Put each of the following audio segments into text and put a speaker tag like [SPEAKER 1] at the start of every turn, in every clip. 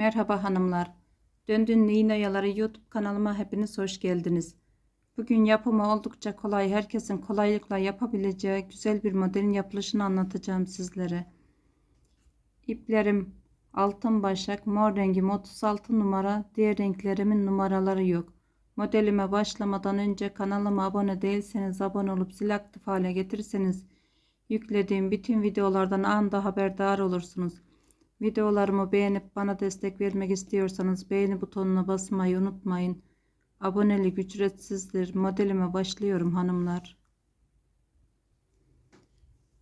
[SPEAKER 1] Merhaba hanımlar. Döndün Nina Yaları YouTube kanalıma hepiniz hoş geldiniz. Bugün yapımı oldukça kolay, herkesin kolaylıkla yapabileceği güzel bir modelin yapılışını anlatacağım sizlere. İplerim altın başak, mor rengim 36 numara, diğer renklerimin numaraları yok. Modelime başlamadan önce kanalıma abone değilseniz abone olup zil aktif hale getirirseniz yüklediğim bütün videolardan anında haberdar olursunuz. Videolarımı beğenip bana destek vermek istiyorsanız beğeni butonuna basmayı unutmayın. Abonelik ücretsizdir. Modelime başlıyorum hanımlar.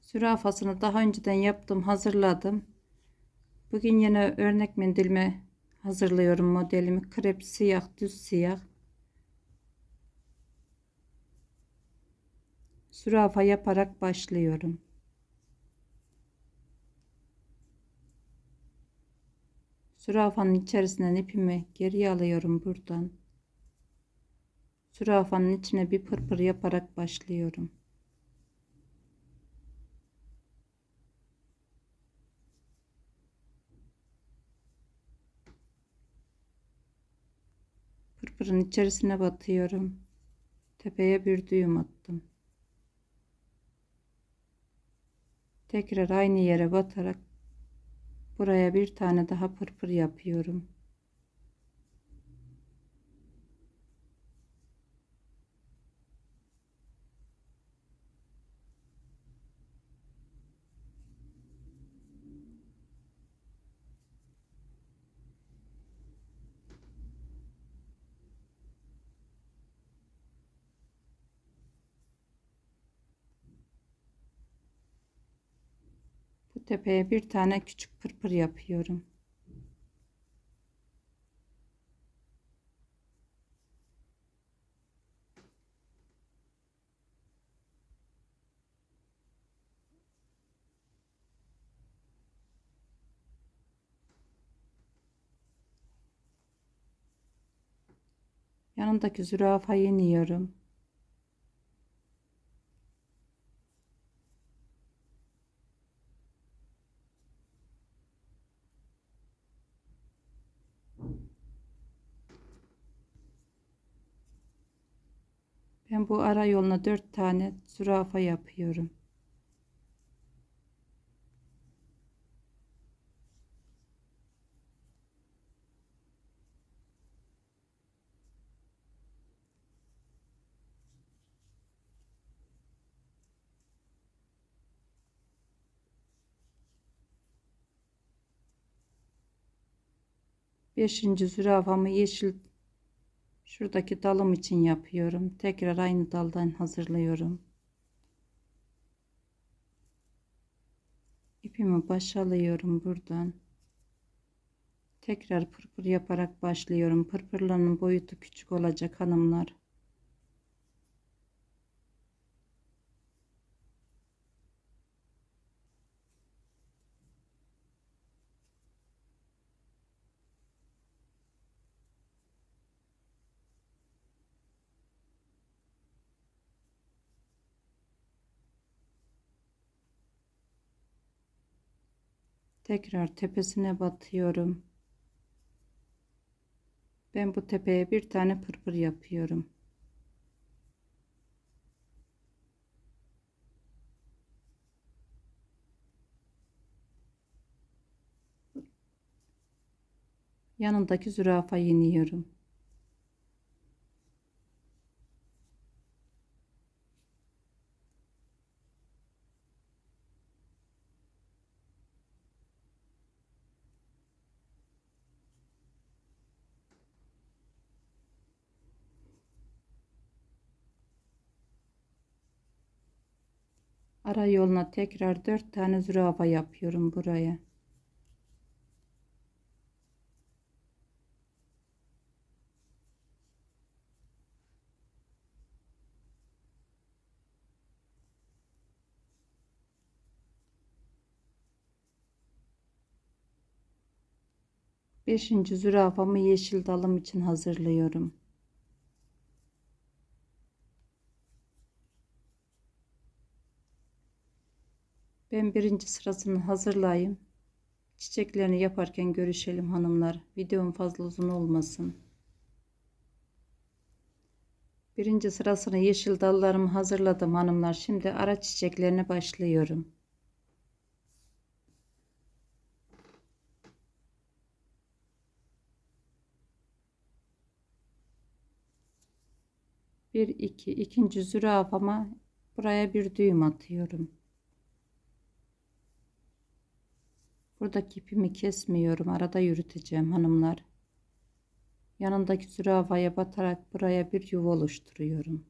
[SPEAKER 1] Zürafasını daha önceden yaptım, hazırladım. Bugün yine örnek mendilime hazırlıyorum modelimi. Krep siyah, düz siyah. Zürafa yaparak başlıyorum. Zürafanın içerisinden ipimi geriye alıyorum buradan. Zürafanın içine bir pırpır yaparak başlıyorum. Pırpırın içerisine batıyorum. Tepeye bir düğüm attım. Tekrar aynı yere batarak buraya bir tane daha pırpır yapıyorum. Tepeye bir tane küçük pırpır yapıyorum. Yanındaki zürafayı iniyorum. Ben bu ara yoluna dört tane zürafa yapıyorum. Beşinci zürafamı yeşil şuradaki dalım için yapıyorum. Tekrar aynı daldan hazırlıyorum. İpimi başalıyorum buradan. Tekrar pırpır yaparak başlıyorum. Pırpırların boyutu küçük olacak hanımlar. Tekrar tepesine batıyorum. Ben bu tepeye bir tane pırpır yapıyorum. Yanındaki zürafayı iniyorum. Ara yoluna tekrar dört tane zürafa yapıyorum buraya. Beşinci zürafamı yeşil dalım için hazırlıyorum. Ben birinci sırasını hazırlayayım. Çiçeklerini yaparken görüşelim hanımlar. Videom fazla uzun olmasın. Birinci sırasını yeşil dallarımı hazırladım hanımlar. Şimdi ara çiçeklerine başlıyorum. Bir iki ikinci zürafama buraya bir düğüm atıyorum. Buradaki ipimi kesmiyorum. Arada yürüteceğim hanımlar. Yanındaki zürafaya batarak buraya bir yuva oluşturuyorum.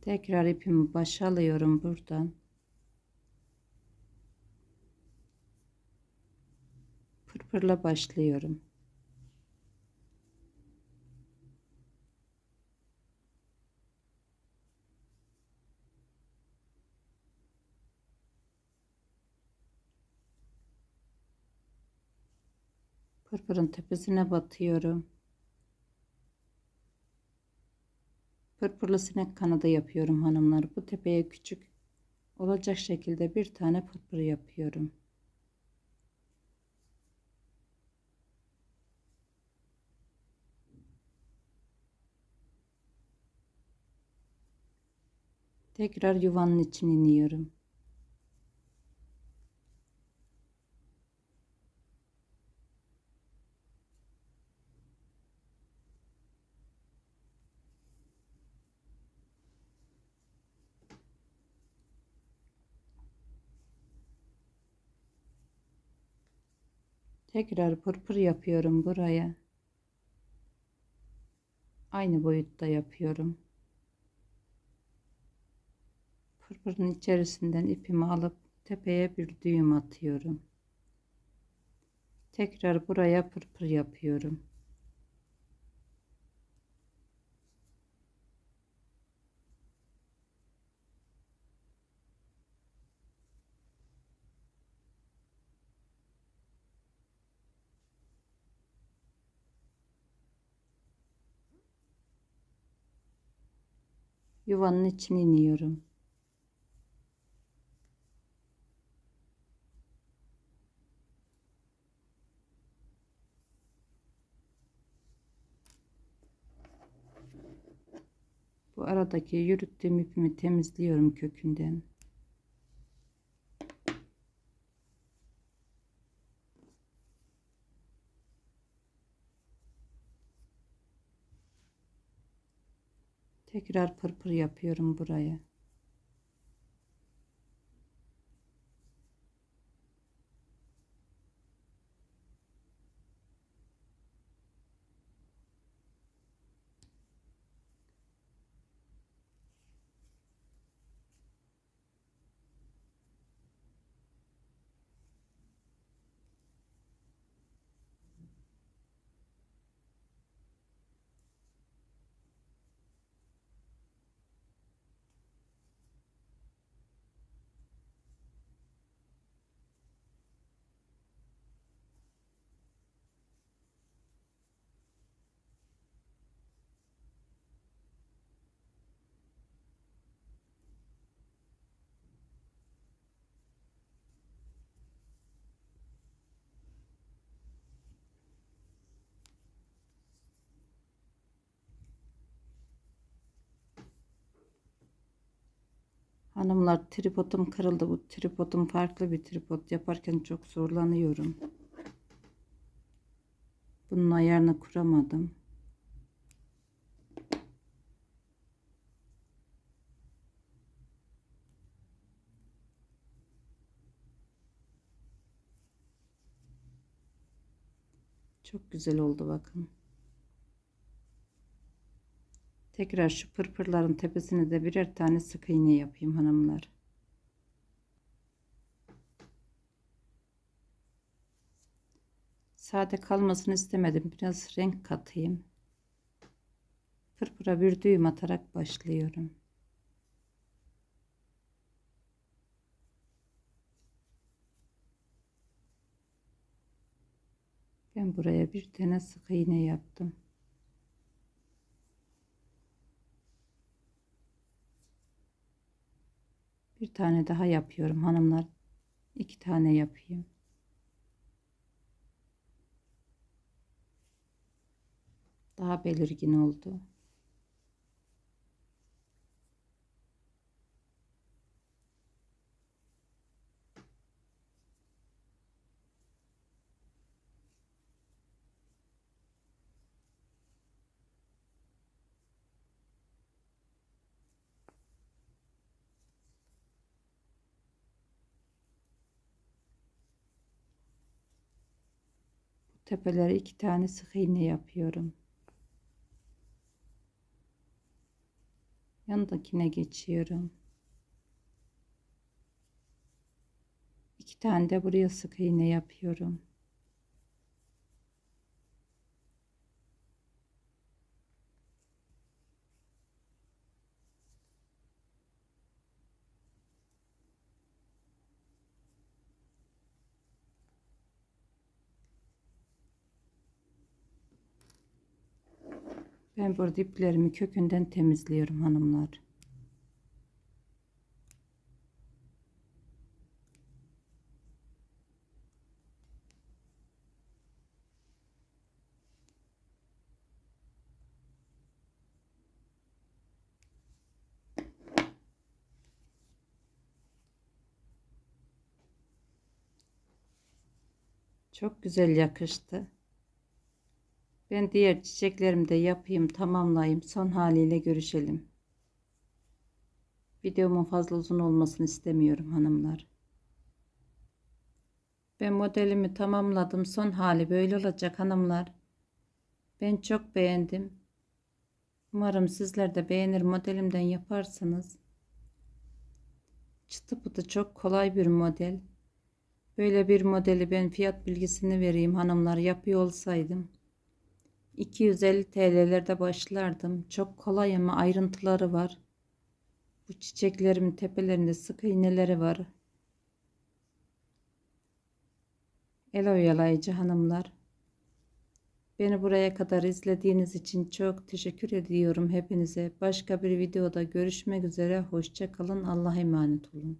[SPEAKER 1] Tekrar ipimi başa alıyorum buradan. Pırpırla başlıyorum. Pırpırın tepesine batıyorum. Pırpırlı sinek kanadı yapıyorum hanımlar. Bu tepeye küçük olacak şekilde bir tane pırpır yapıyorum. Tekrar yuvanın içine iniyorum. Tekrar pırpır yapıyorum buraya. Aynı boyutta yapıyorum. Pırpırın içerisinden ipimi alıp tepeye bir düğüm atıyorum. Tekrar buraya pırpır yapıyorum. Yuvanın içine iniyorum. Bu aradaki yürüttüğüm ipimi temizliyorum kökünden. Tekrar pırpır yapıyorum buraya. Hanımlar tripodum kırıldı. Bu tripodum farklı bir tripod. Yaparken çok zorlanıyorum. Bunun ayarını kuramadım. Çok güzel oldu bakın. Tekrar şu pırpırların tepesine de birer tane sık iğne yapayım hanımlar. Sade kalmasını istemedim. Biraz renk katayım. Pırpıra bir düğüm atarak başlıyorum. Ben buraya bir tane sık iğne yaptım. Bir tane daha yapıyorum hanımlar. İki tane yapayım. Daha belirgin oldu. Tepelere iki tane sık iğne yapıyorum. Yanındakine geçiyorum. İki tane de buraya sık iğne yapıyorum. Ben burada iplerimi kökünden temizliyorum hanımlar. Çok güzel yakıştı. Ben diğer çiçeklerimi de yapayım, tamamlayayım. Son haliyle görüşelim. Videomun fazla uzun olmasını istemiyorum hanımlar. Ben modelimi tamamladım. Son hali böyle olacak hanımlar. Ben çok beğendim. Umarım sizler de beğenir modelimden yaparsınız. Çıtı pıtı çok kolay bir model. Böyle bir modeli ben fiyat bilgisini vereyim hanımlar yapıyor olsaydım. 250 TL'lerde başlardım. Çok kolay ama ayrıntıları var. Bu çiçeklerimin tepelerinde sık iğneleri var. El oyalayıcı hanımlar. Beni buraya kadar izlediğiniz için çok teşekkür ediyorum hepinize. Başka bir videoda görüşmek üzere. Hoşçakalın. Allah'a emanet olun.